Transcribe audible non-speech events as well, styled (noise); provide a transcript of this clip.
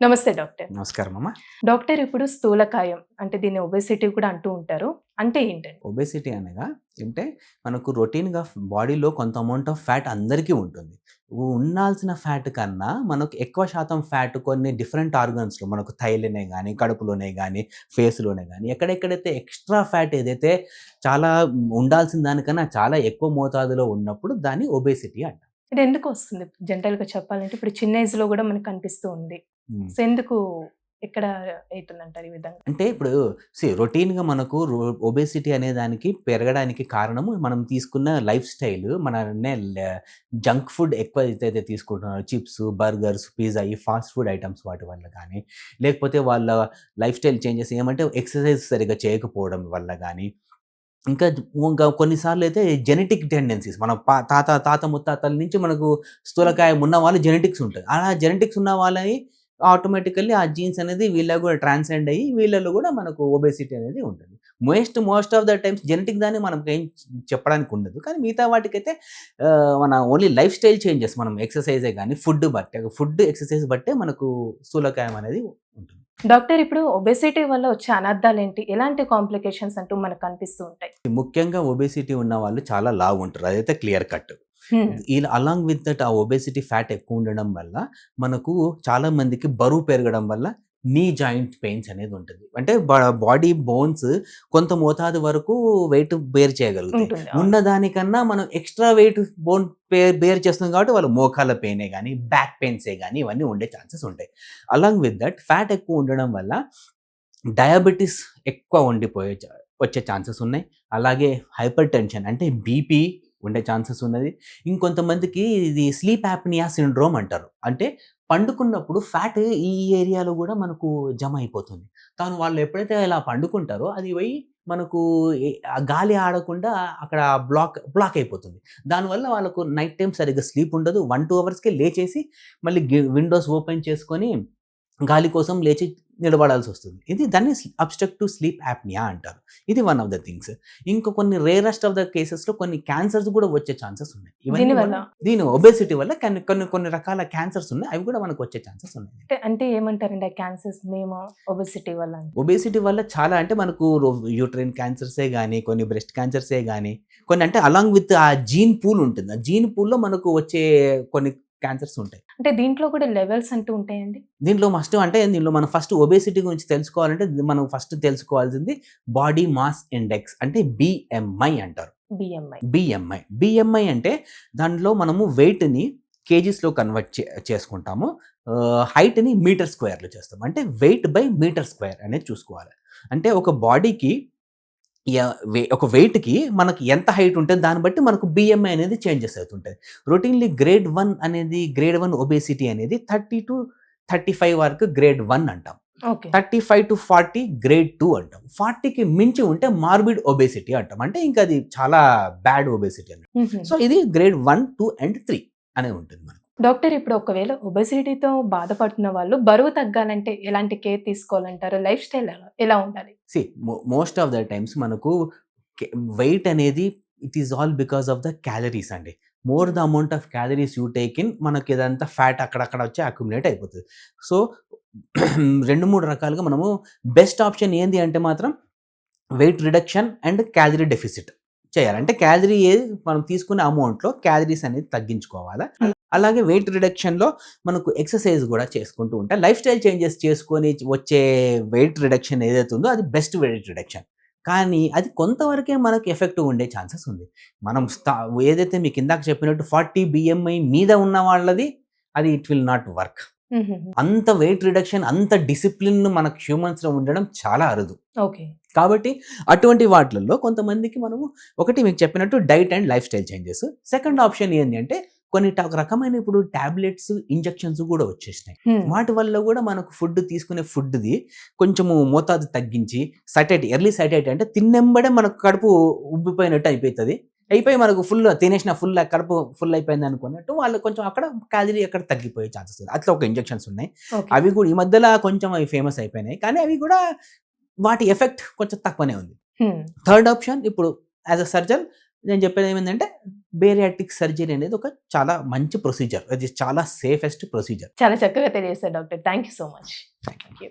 నమస్తే డాక్టర్. నమస్కారం అమ్మ. డాక్టర్ ఇప్పుడు స్థూలకాయం అంటే దీన్ని ఒబెసిటీ కూడా అంటూ ఉంటారు. అంటే ఏంటండి? ఒబేసిటీ అనగా ఏంటంటే మనకు రొటీన్గా బాడీలో కొంత అమౌంట్ ఆఫ్ ఫ్యాట్ అందరికీ ఉంటుంది. ఉండాల్సిన ఫ్యాట్ కన్నా మనకు ఎక్కువ శాతం ఫ్యాట్ కొన్ని డిఫరెంట్ ఆర్గన్స్లో మనకు థైలోనే కానీ కడుపులోనే కానీ ఫేస్లోనే కానీ ఎక్కడెక్కడైతే ఎక్స్ట్రా ఫ్యాట్ ఏదైతే చాలా ఉండాల్సిన దానికన్నా చాలా ఎక్కువ మోతాదులో ఉన్నప్పుడు దాన్ని ఒబేసిటీ అంటాం ఇది ఎందుకు వస్తుంది? జనరల్గా చెప్పాలంటే ఇప్పుడు చిన్న ఏజ్లో కూడా మనకు కనిపిస్తూ ఉంది. సో ఎందుకు ఎక్కడ అవుతుందంటారు ఈ విధంగా? అంటే ఇప్పుడు సి రొటీన్గా మనకు ఒబేసిటీ అనే దానికి పెరగడానికి కారణము మనం తీసుకున్న లైఫ్ స్టైల్ మన జంక్ ఫుడ్ ఎక్కువ అయితే తీసుకుంటున్నారు. చిప్స్ బర్గర్స్ పిజ్జా ఈ ఫాస్ట్ ఫుడ్ ఐటమ్స్ వాటి వల్ల కానీ లేకపోతే వాళ్ళ లైఫ్ స్టైల్ చేంజెస్ ఏమంటే ఎక్సర్సైజ్ సరిగా చేయకపోవడం వల్ల కానీ ఇంకా ఇంకా కొన్నిసార్లు అయితే జెనెటిక్ టెండెన్సీస్ మన పా తాత తాత ముత్తాతల నుంచి మనకు స్థూలకాయం ఉన్న వాళ్ళు జెనెటిక్స్ ఉంటుంది అలా జెనెటిక్స్ ఉన్న వాళ్ళని ఆటోమేటికల్లీ ఆ జీన్స్ అనేది వీళ్ళకి కూడా ట్రాన్సెండ్ అయ్యి వీళ్ళలో కూడా మనకు ఒబేసిటీ అనేది ఉంటుంది. Most most of the times genetic దాన్ని మనం ఏం చెప్పడానికి ఉండదు. కానీ మిగతా వాటికైతే మన ఓన్లీ లైఫ్ స్టైల్ చేంజెస్ మనం ఎక్సర్సైజే కానీ ఫుడ్ బట్టే ఫుడ్ ఎక్సర్సైజ్ బట్టే మనకు స్థూలకాయం అనేది ఉంటుంది. డాక్టర్ ఇప్పుడు ఒబెసిటీ వల్ల వచ్చే అనర్థాలు ఏంటి? ఎలాంటి కాంప్లికేషన్స్ అంటూ మనకు కనిపిస్తూ ఉంటాయి? ముఖ్యంగా ఒబేసిటీ ఉన్న వాళ్ళు చాలా లావు ఉంటారు అదైతే క్లియర్ కట్. ఇలా అలాంగ్ విత్ దట్ ఆ ఒబేసిటీ ఫ్యాట్ ఎక్కువ ఉండడం వల్ల మనకు చాలా మందికి బరువు పెరగడం వల్ల నీ జాయింట్ పెయిన్స్ అనేది ఉంటుంది. అంటే బాడీ బోన్స్ కొంత మోతాదు వరకు వెయిట్ బేర్ చేయగలుగుతాయి. ఉన్న దానికన్నా మనం ఎక్స్ట్రా వెయిట్ బోన్ బేర్ చేస్తుంది కాబట్టి వాళ్ళు మోకాల పెయినే కానీ బ్యాక్ పెయిన్సే కానీ ఇవన్నీ ఉండే ఛాన్సెస్ ఉంటాయి. అలాంగ్ విత్ దట్ ఫ్యాట్ ఎక్కువ ఉండడం వల్ల డయాబెటీస్ ఎక్కువ ఉండిపోయే వచ్చే ఛాన్సెస్ ఉన్నాయి. అలాగే హైపర్ టెన్షన్ అంటే బీపీ ఉండే ఛాన్సెస్ ఉన్నది. ఇంకొంతమందికి ఇది స్లీప్ యాప్నియా సిండ్రోమ్ అంటారు. అంటే పండుకున్నప్పుడు ఫ్యాట్ ఈ ఏరియాలో కూడా మనకు జమ అయిపోతుంది కానీ వాళ్ళు ఎప్పుడైతే ఇలా పండుకుంటారో అది పోయి మనకు గాలి ఆడకుండా అక్కడ బ్లాక్ బ్లాక్ అయిపోతుంది. దానివల్ల వాళ్ళకు నైట్ టైం సరిగ్గా స్లీప్ ఉండదు. వన్ టూ అవర్స్కే లేచేసి మళ్ళీ విండోస్ ఓపెన్ చేసుకొని గాలి కోసం లేచి నిలబడాల్సి వస్తుంది. ఇది దాన్ని అబ్స్ట్రక్టివ్ స్లీప్ యాప్నియా అంటారు. ఇది వన్ ఆఫ్ ద థింగ్స్ ఇంకా కొన్ని రేరెస్ట్ ఆఫ్ ద కేసెస్లో కొన్ని క్యాన్సర్స్ కూడా వచ్చే ఛాన్సెస్ ఉన్నాయి. ఇవన్నీ దీని ఒబేసిటీ వల్ల కొన్ని కొన్ని కొన్ని రకాల క్యాన్సర్స్ ఉన్నాయి. అవి కూడా మనకు వచ్చే ఛాన్సెస్ ఉన్నాయి. అంటే ఏమంటారండి ఆ క్యాన్సర్స్ మేము ఒబెసిటీ వల్ల? ఒబేసిటీ వల్ల చాలా అంటే మనకు యూట్రైన్ క్యాన్సర్సే కానీ కొన్ని బ్రెస్ట్ క్యాన్సర్సే కానీ కొన్ని అంటే అలాంగ్ విత్ ఆ జీన్ పూల్ ఉంటుంది. ఆ జీన్ పూల్లో మనకు వచ్చే కొన్ని క్యాన్సర్స్ ఉంటాయి. అంటే దీంట్లో కూడా లెవెల్స్ అంటూ ఉంటాయండి? దీంట్లో మస్ట్ అంటే దీనిలో మనం ఫస్ట్ ఒబేసిటీ గురించి తెలుసుకోవాలంటే మనం ఫస్ట్ తెలుసుకోవాల్సింది బాడీ మాస్ ఇండెక్స్ అంటే బిఎంఐ అంటారు. బిఎంఐ బిఎంఐ బిఎంఐ అంటే దాంట్లో మనము వెయిట్ని కేజీస్లో కన్వర్ట్ చే చేసుకుంటాము. హైట్ని మీటర్ స్క్వేర్లో చేస్తాం అంటే వెయిట్ బై మీటర్ స్క్వేర్ అనేది చూసుకోవాలి. అంటే ఒక బాడీకి ఒక వెయిట్కి మనకి ఎంత హైట్ ఉంటుంది దాన్ని బట్టి మనకు బిఎంఐ అనేది చేంజెస్ అవుతుంటుంది. రొటీన్లీ గ్రేడ్ వన్ అనేది గ్రేడ్ వన్ ఒబేసిటీ అనేది థర్టీ టు థర్టీ ఫైవ్ వరకు గ్రేడ్ వన్ అంటాం. Thirty five to forty grade two అంటాం. ఫార్టీకి మించి ఉంటే మార్బిడ్ ఒబేసిటీ అంటాం. అంటే ఇంకా అది చాలా బ్యాడ్ ఒబేసిటీ అని సో ఇది grade one two and three అనేది ఉంటుంది మనకు. డాక్టర్ ఇప్పుడు ఒకవేళ ఒబెసిటీతో బాధపడుతున్న వాళ్ళు బరువు తగ్గాలంటే ఎలాంటి కేర్ తీసుకోవాలంటారు? లైఫ్ స్టైల్ ఎలా ఉండాలి? See most of the times మనకు వెయిట్ అనేది it is all because of the calories అండి. More the amount of calories you take in మనకి ఇదంతా ఫ్యాట్ అక్కడక్కడ వచ్చి అక్యుములేట్ అయిపోతుంది. సో (clears throat) రెండు మూడు రకాలుగా మనము బెస్ట్ ఆప్షన్ ఏంది అంటే మాత్రం weight reduction and calorie deficit చేయాలి. అంటే క్యాలరీ ఏది మనం తీసుకునే అమౌంట్లో క్యాలరీస్ అనేది తగ్గించుకోవాలి? అలాగే వెయిట్ రిడక్షన్లో మనకు ఎక్సర్సైజ్ కూడా చేసుకుంటూ ఉంటే. లైఫ్ స్టైల్ చేంజెస్ చేసుకొని వచ్చే వెయిట్ రిడక్షన్ ఏదైతే ఉందో అది బెస్ట్ వెయిట్ రిడక్షన్ కానీ అది కొంతవరకే మనకు ఎఫెక్ట్ ఉండే ఛాన్సెస్ ఉంది. మనం స్థా ఏదైతే మీకు ఇందాక చెప్పినట్టు ఫార్టీ బిఎంఐ మీద ఉన్న వాళ్ళది అది ఇట్ విల్ నాట్ వర్క్ అంత వెయిట్ రిడక్షన్ అంత డిసిప్లిన్ మనకు హ్యూమన్స్లో ఉండడం చాలా అరుదు. ఓకే. కాబట్టి అటువంటి వాటిల్లో కొంతమందికి మనము ఒకటి మీకు చెప్పినట్టు diet and lifestyle changes second option ఏంటి అంటే కొన్ని రకమైన ఇప్పుడు టాబ్లెట్స్ ఇంజెక్షన్స్ కూడా వచ్చేసినాయి. వాటి వల్ల కూడా మనకు ఫుడ్ తీసుకునే ఫుడ్ది కొంచెము మోతాదు తగ్గించి సటైట్ ఎర్లీ సటైట్ అంటే తిన్నెంబడే మనకు కడుపు ఉబ్బిపోయినట్టు అయిపోతుంది. అయిపోయి మనకు ఫుల్ తినేసిన ఫుల్ కడుపు ఫుల్ అయిపోయింది అనుకున్నట్టు వాళ్ళు కొంచెం అక్కడ క్యాలరీ అక్కడ తగ్గిపోయే ఛాన్సెస్ ఉంది అట్లా ఒక ఇంజెక్షన్స్ ఉన్నాయి. అవి కూడా ఈ మధ్యలో కొంచెం అవి ఫేమస్ అయిపోయినాయి. కానీ అవి కూడా వాటి ఎఫెక్ట్ కొంచెం తక్కువనే ఉంది. థర్డ్ ఆప్షన్ ఇప్పుడు యాజ్ అ సర్జన్ నేను చెప్పేది ఏమైందంటే బేరియాటిక్ సర్జరీ అనేది ఒక చాలా మంచి ప్రొసీజర్ అది చాలా సేఫెస్ట్ ప్రొసీజర్ చాలా చక్కగా తెలియజేశారు doctor. Thank you so much thank you